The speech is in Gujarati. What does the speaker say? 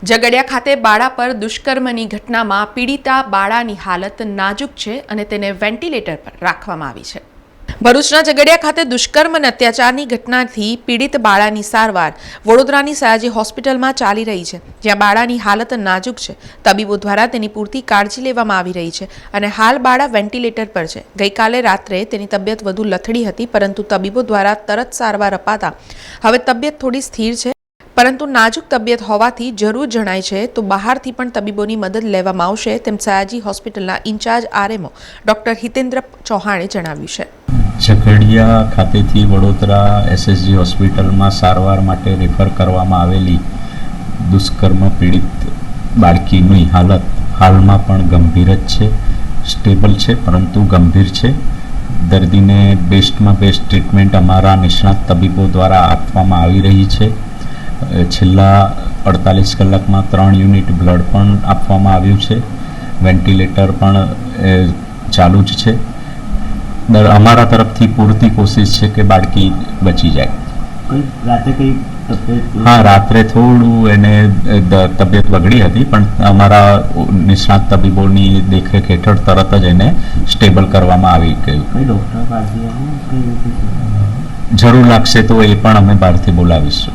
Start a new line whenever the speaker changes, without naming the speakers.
ઝઘડિયા ખાતે બાળા પર દુષ્કર્મની ઘટનામાં પીડિતા બાળાની હાલત નાજુક છે અને તેને વેન્ટિલેટર પર રાખવામાં આવી છે. ભરૂચના ઝઘડિયા ખાતે દુષ્કર્મ અને અત્યાચારની ઘટનાથી પીડિત બાળાની સારવાર વડોદરાની સયાજી હોસ્પિટલમાં ચાલી રહી છે, જ્યાં બાળાની હાલત નાજુક છે. તબીબો દ્વારા તેની પૂરતી કાળજી લેવામાં આવી રહી છે અને હાલ બાળા વેન્ટિલેટર પર છે. ગઈકાલે રાત્રે તેની તબિયત વધુ લથડી હતી, પરંતુ તબીબો દ્વારા તરત સારવાર અપાતા હવે તબિયત થોડી સ્થિર છે. પરંતુ નાજુક તબિયત હોવાથી જરૂર જણાય છે, તો બહારથી પણ તબીબોની મદદ લેવામાં આવશે, તેમ સયાજી હોસ્પિટલના ઇન્ચાર્જ આરએમઓ ડોક્ટર હિતેન્દ્ર ચૌહાણે જણાવ્યું છે.
ઝઘડિયા ખાતેથી વડોદરા એસએસજી હોસ્પિટલમાં સારવાર માટે રેફર કરવામાં આવેલી દુષ્કર્મ પીડિત બાળકીની હાલત હાલમાં પણ ગંભીર જ છે, સ્ટેબલ છે, પરંતુ ગંભીર છે. દર્દીને બેસ્ટમાં બેસ્ટ ટ્રીટમેન્ટ અમારા નિષ્ણાત તબીબો દ્વારા આપવામાં આવી રહી છે. છેલ્લા અડતાલીસ કલાકમાં ત્રણ યુનિટ બ્લડ પણ આપવામાં આવ્યું છે. વેન્ટિલેટર પણ ચાલુ જ છે. દર અમારા તરફથી પૂરતી કોશિશ છે કે બાળકી બચી જાય.
રાતે કઈ
હા રાત્રે થોડું એને તબિયત બગડી હતી પણ અમારા નિષ્ણાત તબીબોની દેખરેખ હેઠળ તરત જ એને સ્ટેબલ કરવામાં આવી ગયું. જરૂર લાગશે તો એ પણ અમે બહારથી બોલાવીશું.